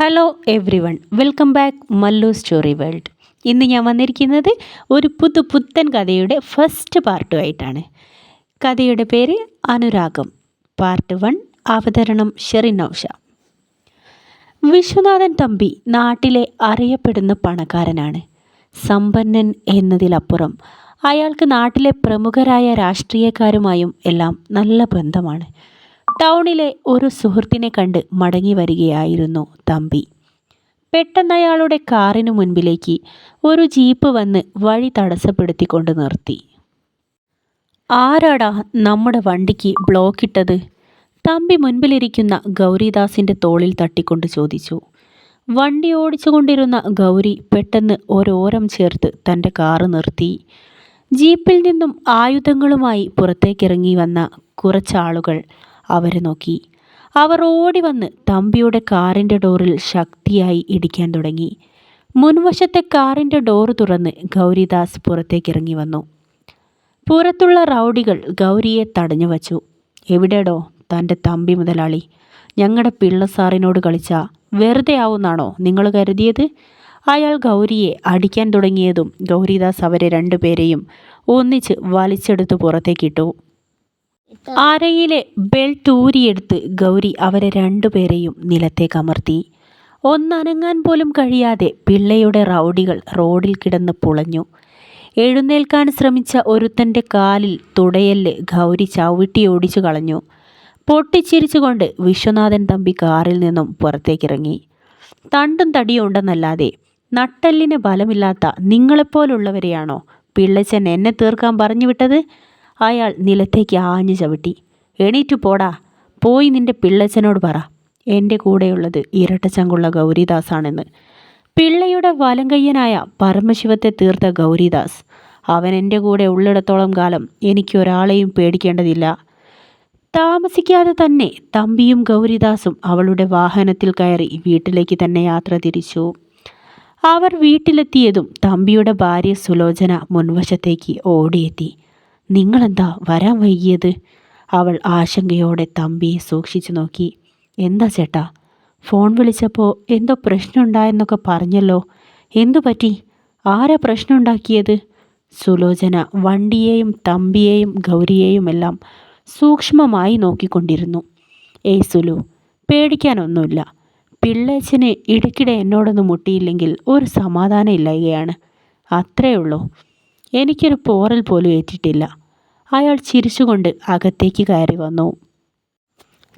Hello everyone welcome back Mallu story world ഇന്ന് ഞാൻ വന്നിരിക്കുന്നത് ഒരു പുതു പുത്തൻ കഥയുടെ ഫസ്റ്റ് പാർട്ടുമായിട്ടാണ്. കഥയുടെ പേര് അനുരാഗം. പാർട്ട് വൺ അവതരണം ഷെറിൻ ഔഷ വിശ്വനാഥൻ തമ്പി നാട്ടിലെ അറിയപ്പെടുന്ന പണക്കാരനാണ്. സമ്പന്നൻ എന്നതിലപ്പുറം അയാൾക്ക് നാട്ടിലെ പ്രമുഖരായ രാഷ്ട്രീയക്കാരുമായും എല്ലാം നല്ല ബന്ധമാണ്. ടൗണിലെ ഒരു സുഹൃത്തിനെ കണ്ട് മടങ്ങി വരികയായിരുന്നു തമ്പി. പെട്ടെന്നയാളുടെ കാറിനു മുൻപിലേക്ക് ഒരു ജീപ്പ് വന്ന് വഴി തടസ്സപ്പെടുത്തിക്കൊണ്ട് നിർത്തി. ആരാടാ നമ്മുടെ വണ്ടിക്ക് ബ്ലോക്ക് ഇട്ടത്? തമ്പി മുൻപിലിരിക്കുന്ന ഗൗരിദാസിന്റെ തോളിൽ തട്ടിക്കൊണ്ട് ചോദിച്ചു. വണ്ടി ഓടിച്ചുകൊണ്ടിരുന്ന ഗൗരി പെട്ടെന്ന് ഒരോരം ചേർത്ത് തന്റെ കാറ് നിർത്തി. ജീപ്പിൽ നിന്നും ആയുധങ്ങളുമായി പുറത്തേക്കിറങ്ങി വന്ന കുറച്ചാളുകൾ അവരെ നോക്കി. അവർ ഓടി വന്ന് തമ്പിയുടെ കാറിന്റെ ഡോറിൽ ശക്തിയായി ഇടിക്കാൻ തുടങ്ങി. മുൻവശത്തെ കാറിന്റെ ഡോർ തുറന്ന് ഗൗരിദാസ് പുറത്തേക്ക് ഇറങ്ങി വന്നു. പുറത്തുള്ള റൗഡികൾ ഗൗരിയെ തടഞ്ഞു വച്ചു. എവിടെടോ തന്റെ തമ്പി മുതലാളി? ഞങ്ങളുടെ പിള്ള സാറിനോട് കളിച്ച വെറുതെ ആവുന്നാണോ നിങ്ങൾ കരുതിയത്? അയാൾ ഗൗരിയെ അടിക്കാൻ തുടങ്ങിയതും ഗൗരിദാസ് അവരെ രണ്ടുപേരെയും ഒന്നിച്ച് വലിച്ചെടുത്ത് പുറത്തേക്കിട്ടു. അരയിലെ ബെൽറ്റ് ഊരിയെടുത്ത് ഗൗരി അവരെ രണ്ടുപേരെയും നിലത്തേക്ക് അമർത്തി. ഒന്നനങ്ങാൻ പോലും കഴിയാതെ പിള്ളയുടെ റൗഡികൾ റോഡിൽ കിടന്ന് പുളഞ്ഞു. എഴുന്നേൽക്കാൻ ശ്രമിച്ച ഒരുത്തന്റെ കാലിൽ തുടയൽ ഗൗരി ചവിട്ടി ഓടിച്ചു കളഞ്ഞു. പൊട്ടിച്ചിരിച്ചുകൊണ്ട് വിശ്വനാഥൻ തമ്പി കാറിൽ നിന്നും പുറത്തേക്കിറങ്ങി. തണ്ടും തടിയും ഉണ്ടെന്നല്ലാതെ നട്ടെല്ലിന് ബലമില്ലാത്ത നിങ്ങളെപ്പോലുള്ളവരെയാണോ? പിള്ളച്ചൻ എന്നെ തീർക്കാൻ പറഞ്ഞു വിട്ടത്? അയാൾ നിലത്തേക്ക് ആഞ്ഞു ചവിട്ടി. എണീറ്റു പോടാ. പോയി നിന്റെ പിള്ളച്ചനോട് പറ. എന്റെ കൂടെയുള്ളത് ഇരട്ടച്ചങ്കുള്ള ഗൗരിദാസാണെന്ന്. പിള്ളയുടെ വലങ്കയ്യനായ പരമശിവത്തെ തീർത്ത ഗൗരിദാസ്. അവൻ എന്റെ കൂടെ ഉള്ളിടത്തോളം കാലം എനിക്ക് ഒരാളെയും പേടിക്കേണ്ടതില്ല. താമസിക്കാതെ തന്നെ തമ്പിയും ഗൗരിദാസും അവളുടെ വാഹനത്തിൽ കയറി വീട്ടിലേക്ക് തന്നെ യാത്ര തിരിച്ചു. അവർ വീട്ടിലെത്തിയതും തമ്പിയുടെ ഭാര്യ സുലോചന മുൻവശത്തേക്ക് ഓടിയെത്തി. നിങ്ങളെന്താ വരാൻ വൈകിയത്? അവൾ ആശങ്കയോടെ തമ്പിയെ സൂക്ഷിച്ചു നോക്കി. എന്താ ചേട്ടാ? ഫോൺ വിളിച്ചപ്പോൾ എന്തോ പ്രശ്നമുണ്ടായെന്നൊക്കെ പറഞ്ഞല്ലോ. എന്തു പറ്റി? ആരാ പ്രശ്നമുണ്ടാക്കിയത്? സുലോചന വണ്ടിയെയും തമ്പിയെയും ഗൗരിയെയും എല്ലാം സൂക്ഷ്മമായി നോക്കിക്കൊണ്ടിരുന്നു. ഏയ് സുലു പേടിക്കാനൊന്നുമില്ല. പിള്ളേച്ചന് ഇടയ്ക്കിടെ എന്നോടൊന്ന് മുട്ടിയില്ലെങ്കിൽ ഒരു സമാധാനം ഇല്ലായകയാണ്. അത്രയേ ഉള്ളൂ. എനിക്കൊരു പോറൽ പോലും ഏറ്റിട്ടില്ല. അയാൾ ചിരിച്ചുകൊണ്ട് അകത്തേക്ക് കയറി വന്നു.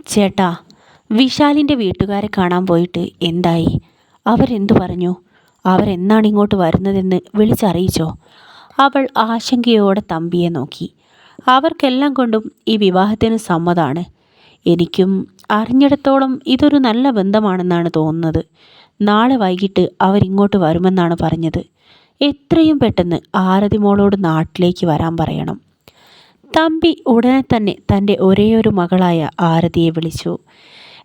ചേട്ടാ വിശാലിന്റെ വീട്ടുകാരെ കാണാൻ പോയിട്ട് എന്തായി? അവരെന്തു പറഞ്ഞു? അവരെന്നാണ് ഇങ്ങോട്ട് വരുന്നതെന്ന് വിളിച്ചറിയിച്ചോ? അവൾ ആശങ്കയോടെ തമ്പിയെ നോക്കി. അവർക്കെല്ലാം കൊണ്ടും ഈ വിവാഹത്തിന് സമ്മതമാണ് എനിക്കും അറിഞ്ഞിടത്തോളം ഇതൊരു നല്ല ബന്ധമാണെന്നാണ് തോന്നുന്നത്. നാളെ വൈകിട്ട് അവരിങ്ങോട്ട് വരുമെന്നാണ് പറഞ്ഞത്. എത്രയും പെട്ടെന്ന് ആരതി മോളോട് നാട്ടിലേക്ക് വരാൻ പറയണം. തമ്പി ഉടനെ തന്നെ തന്റെ ഒരേയൊരു മകളായ ആരതിയെ വിളിച്ചു.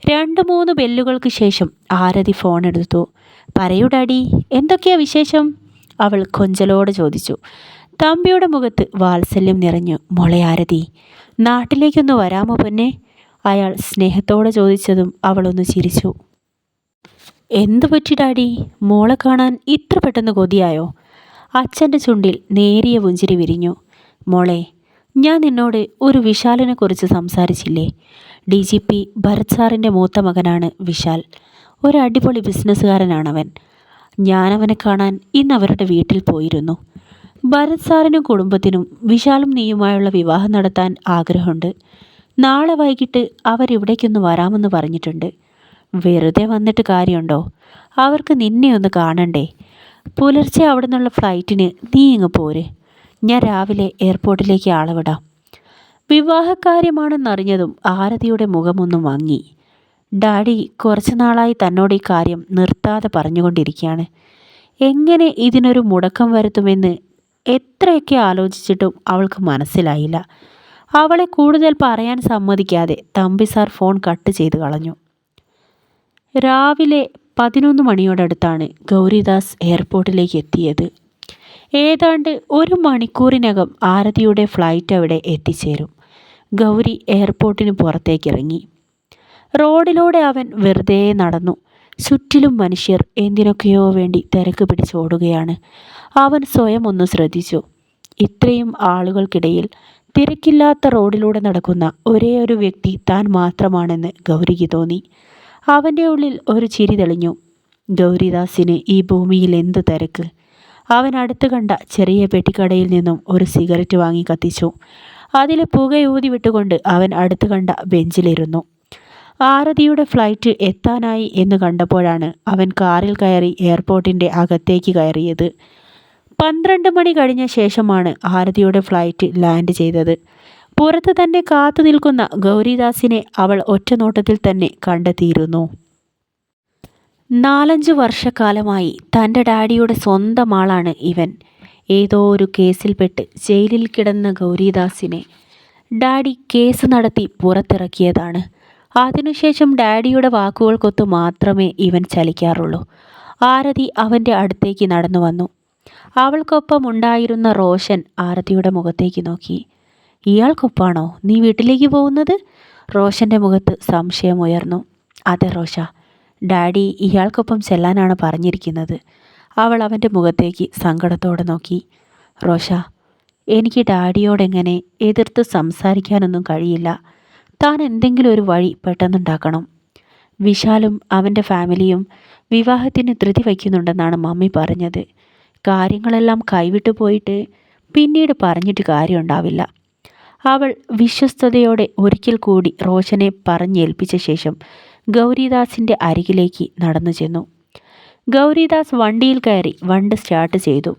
രണ്ട് മൂന്ന് ബെല്ലുകൾക്ക് ശേഷം ആരതി ഫോൺ എടുത്തു. പറയൂ ഡാഡി എന്തൊക്കെയാ വിശേഷം? അവൾ കൊഞ്ചലോടെ ചോദിച്ചു. തമ്പിയുടെ മുഖത്ത് വാത്സല്യം നിറഞ്ഞു. മോളെ ആരതി നാട്ടിലേക്കൊന്ന് വരാമോ പൊന്നെ? അയാൾ സ്നേഹത്തോടെ ചോദിച്ചതും അവളൊന്ന് ചിരിച്ചു. എന്തു പറ്റി ഡാഡി? മോളെ കാണാൻ ഇത്ര പെട്ടെന്ന് കൊതിയായോ? അച്ഛന്റെ ചുണ്ടിൽ നേരിയ പുഞ്ചിരി വിരിഞ്ഞു. മോളെ ഞാൻ നിന്നോട് ഒരു വിശാലിനെക്കുറിച്ച് സംസാരിച്ചില്ലേ? ഡി ജി പി ഭരത് സാറിന്റെ മൂത്ത മകനാണ് വിശാൽ. ഒരു അടിപൊളി ബിസിനസ്സുകാരനാണവൻ. ഞാനവനെ കാണാൻ ഇന്ന് അവരുടെ വീട്ടിൽ പോയിരുന്നു. ഭരത് സാറിനും കുടുംബത്തിനും വിശാലും നീയുമായുള്ള വിവാഹം നടത്താൻ ആഗ്രഹമുണ്ട്. നാളെ വൈകിട്ട് അവരിവിടേക്കൊന്ന് വരാമെന്ന് പറഞ്ഞിട്ടുണ്ട്. വെറുതെ വന്നിട്ട് കാര്യമുണ്ടോ? അവർക്ക് നിന്നെ ഒന്ന് കാണണ്ടേ? പുലർച്ചെ അവിടെ നിന്നുള്ള ഫ്ലൈറ്റിന് നീ ഇങ്ങ് പോര്. ഞാൻ രാവിലെ എയർപോർട്ടിലേക്ക് ആളെ വിടാം വിവാഹകാര്യമാണെന്നറിഞ്ഞതും ആരതിയുടെ മുഖമൊന്നും വാങ്ങി. ഡാഡി കുറച്ചുനാളായി തന്നോട് ഈ കാര്യം നിർത്താതെ പറഞ്ഞുകൊണ്ടിരിക്കുകയാണ്. എങ്ങനെ ഇതിനൊരു മുടക്കം വരുത്തുമെന്ന് എത്രയൊക്കെ ആലോചിച്ചിട്ടും അവൾക്ക് മനസ്സിലായില്ല. അവളെ കൂടുതൽ പറയാൻ സമ്മതിക്കാതെ തമ്പി സാർ ഫോൺ കട്ട് ചെയ്ത് കളഞ്ഞു. രാവിലെ പതിനൊന്ന് മണിയോടടുത്താണ് ഗൗരിദാസ് എയർപോർട്ടിലേക്ക് എത്തിയത്. ഏതാണ്ട് ഒരു മണിക്കൂറിനകം ആരതിയുടെ ഫ്ലൈറ്റ് അവിടെ എത്തിച്ചേരും. ഗൗരി എയർപോർട്ടിന് പുറത്തേക്കിറങ്ങി. റോഡിലൂടെ അവൻ വെറുതെ നടന്നു. ചുറ്റിലും മനുഷ്യർ എന്തിനൊക്കെയോ വേണ്ടി തിരക്ക് പിടിച്ചോടുകയാണ് അവൻ സ്വയം ഒന്ന് ശ്രദ്ധിച്ചു. ഇത്രയും ആളുകൾക്കിടയിൽ തിരക്കില്ലാത്ത റോഡിലൂടെ നടക്കുന്ന ഒരേ ഒരു വ്യക്തി താൻ മാത്രമാണെന്ന് ഗൗരിക്ക് തോന്നി. അവന്റെ ഉള്ളിൽ ഒരു ചിരി തെളിഞ്ഞു. ഗൗരിദാസിന് ഈ ഭൂമിയിൽ എന്ത് തിരക്ക്? അവൻ അടുത്ത് കണ്ട ചെറിയ പെട്ടിക്കടയിൽ നിന്നും ഒരു സിഗരറ്റ് വാങ്ങി കത്തിച്ചു. അതിൽ പുകയൂതി വിട്ടുകൊണ്ട് അവൻ അടുത്ത് കണ്ട ബെഞ്ചിലിരുന്നു. ആരതിയുടെ ഫ്ലൈറ്റ് എത്താനായി എന്ന് കണ്ടപ്പോഴാണ് അവൻ കാറിൽ കയറി എയർപോർട്ടിന്റെ അകത്തേക്ക് കയറിയത്. പന്ത്രണ്ട് മണി കഴിഞ്ഞ ശേഷമാണ് ആരതിയുടെ ഫ്ലൈറ്റ് ലാൻഡ് ചെയ്തത്. പുറത്ത് തന്നെ കാത്തു നിൽക്കുന്ന ഗൗരിദാസിനെ അവൾ ഒറ്റനോട്ടത്തിൽ തന്നെ കണ്ടെത്തിയിരുന്നു. നാലഞ്ച് വർഷക്കാലമായി തന്റെ ഡാഡിയുടെ സ്വന്തം ആളാണ് ഇവൻ. ഏതോ ഒരു കേസിൽപ്പെട്ട് ജയിലിൽ കിടന്ന ഗൗരിദാസിനെ ഡാഡി കേസ് നടത്തി പുറത്തിറക്കിയതാണ്. അതിനുശേഷം ഡാഡിയുടെ വാക്കുകൾക്കൊത്ത് മാത്രമേ ഇവൻ ചലിക്കാറുള്ളൂ. ആരതി അവന്റെ അടുത്തേക്ക് നടന്നു വന്നു. അവൾക്കൊപ്പം ഉണ്ടായിരുന്ന റോഷൻ ആരതിയുടെ മുഖത്തേക്ക് നോക്കി. ഇയാൾക്കൊപ്പാണോ? നീ വീട്ടിലേക്ക് പോകുന്നത്? റോഷന്റെ മുഖത്ത് സംശയമുയർന്നു അതെ റോഷ. ഡാഡി ഇയാൾക്കൊപ്പം ചെല്ലാനാണ് പറഞ്ഞിരിക്കുന്നത്. അവൾ അവന്റെ മുഖത്തേക്ക് സങ്കടത്തോടെ നോക്കി. റോഷ എനിക്ക് ഡാഡിയോടെങ്ങനെ എതിർത്ത് സംസാരിക്കാനൊന്നും കഴിയില്ല. താൻ എന്തെങ്കിലും ഒരു വഴി പെട്ടെന്നുണ്ടാക്കണം. വിശാലും അവന്റെ ഫാമിലിയും വിവാഹത്തിന് ധൃതി വയ്ക്കുന്നുണ്ടെന്നാണ് മമ്മി പറഞ്ഞത്. കാര്യങ്ങളെല്ലാം കൈവിട്ടു പോയിട്ട് പിന്നീട് പറഞ്ഞിട്ട് കാര്യമുണ്ടാവില്ല. അവൾ വിശ്വസ്തയോടെ ഒരിക്കൽ കൂടി റോഷനെ പറഞ്ഞേൽപ്പിച്ച ശേഷം ഗൗരിദാസിന്റെ അരികിലേക്ക് നടന്നു ചെന്നു. ഗൗരിദാസ് വണ്ടിയിൽ കയറി വണ്ടി സ്റ്റാർട്ട് ചെയ്തു.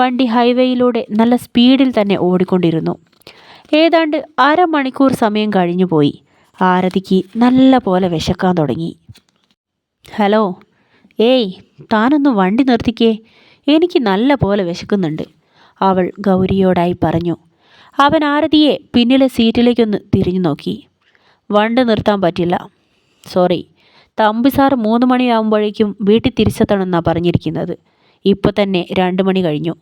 വണ്ടി ഹൈവേയിലൂടെ നല്ല സ്പീഡിൽ തന്നെ ഓടിക്കൊണ്ടിരുന്നു. ഏതാണ്ട് അരമണിക്കൂർ സമയം കഴിഞ്ഞുപോയി ആരതിക്ക് നല്ല പോലെ വിശക്കാൻ തുടങ്ങി. ഹലോ ഏയ് താനൊന്ന് വണ്ടി നിർത്തിക്കേ. എനിക്ക് നല്ല പോലെ വിശക്കുന്നുണ്ട് അവൾ ഗൗരിയോടായി പറഞ്ഞു. അവൻ ആരതിയെ പിന്നിലെ സീറ്റിലേക്കൊന്ന് തിരിഞ്ഞു നോക്കി. വണ്ടി നിർത്താൻ പറ്റില്ല. സോറി. തമ്പി സാർ മൂന്ന് മണിയാകുമ്പോഴേക്കും വീട്ടിൽ തിരിച്ചെത്തണമെന്നാണ് പറഞ്ഞിരിക്കുന്നത്. ഇപ്പോൾ തന്നെ രണ്ട് മണി കഴിഞ്ഞു.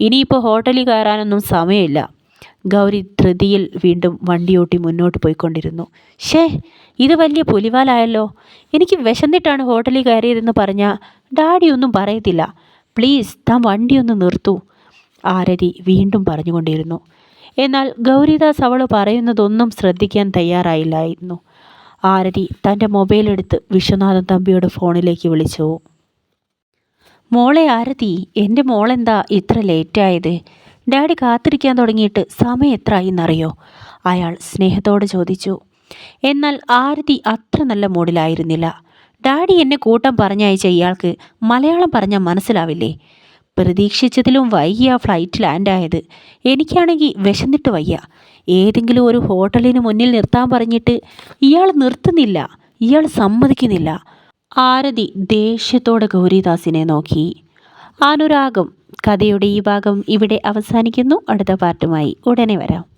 ഇനിയിപ്പോൾ ഹോട്ടലിൽ കയറാനൊന്നും സമയമില്ല. ഗൗരി ധൃതിയിൽ വീണ്ടും വണ്ടിയോട്ടി മുന്നോട്ട് പോയിക്കൊണ്ടിരുന്നു. ഷേ ഇത് വലിയ പുലിവാലായല്ലോ. എനിക്ക് വിശന്നിട്ടാണ് ഹോട്ടലിൽ കയറിയതെന്ന് പറഞ്ഞാൽ ഡാഡി ഒന്നും പറയത്തില്ല. പ്ലീസ് താൻ വണ്ടിയൊന്ന് നിർത്തൂ. ആരതി വീണ്ടും പറഞ്ഞുകൊണ്ടിരുന്നു. എന്നാൽ ഗൗരിദാസ് അവൾ പറയുന്നതൊന്നും ശ്രദ്ധിക്കാൻ തയ്യാറായില്ലായിരുന്നു. ആരതി തന്റെ മൊബൈൽ എടുത്ത് വിശ്വനാഥൻ തമ്പിയുടെ ഫോണിലേക്ക് വിളിച്ചു. മോളെ ആരതി എന്റെ മോളെന്താ ഇത്ര ലേറ്റായത്? ഡാഡി കാത്തിരിക്കാൻ തുടങ്ങിയിട്ട് സമയം എത്ര ആയിന്നറിയോ അയാൾ സ്നേഹത്തോടെ ചോദിച്ചു. എന്നാൽ ആരതി അത്ര നല്ല മൂഡിലായിരുന്നില്ല. ഡാഡി എന്നെ കൂട്ടം പറഞ്ഞയച്ച ഇയാൾക്ക് മലയാളം പറഞ്ഞാൽ മനസ്സിലാവില്ലേ? പ്രതീക്ഷിച്ചതിലും വൈകിയ ഫ്ലൈറ്റ് ലാൻഡായത് എനിക്കാണെങ്കിൽ വിശന്നിട്ട് വയ്യ. ഏതെങ്കിലും ഒരു ഹോട്ടലിന് മുന്നിൽ നിർത്താൻ പറഞ്ഞിട്ട് ഇയാൾ നിർത്തുന്നില്ല. ഇയാൾ സമ്മതിക്കുന്നില്ല. ആരതി ദേഷ്യത്തോടെ ഗൗരിദാസിനെ നോക്കി. അനുരാഗം കഥയുടെ ഈ ഭാഗം ഇവിടെ അവസാനിക്കുന്നു. അടുത്ത പാർട്ടുമായി ഉടനെ വരാം.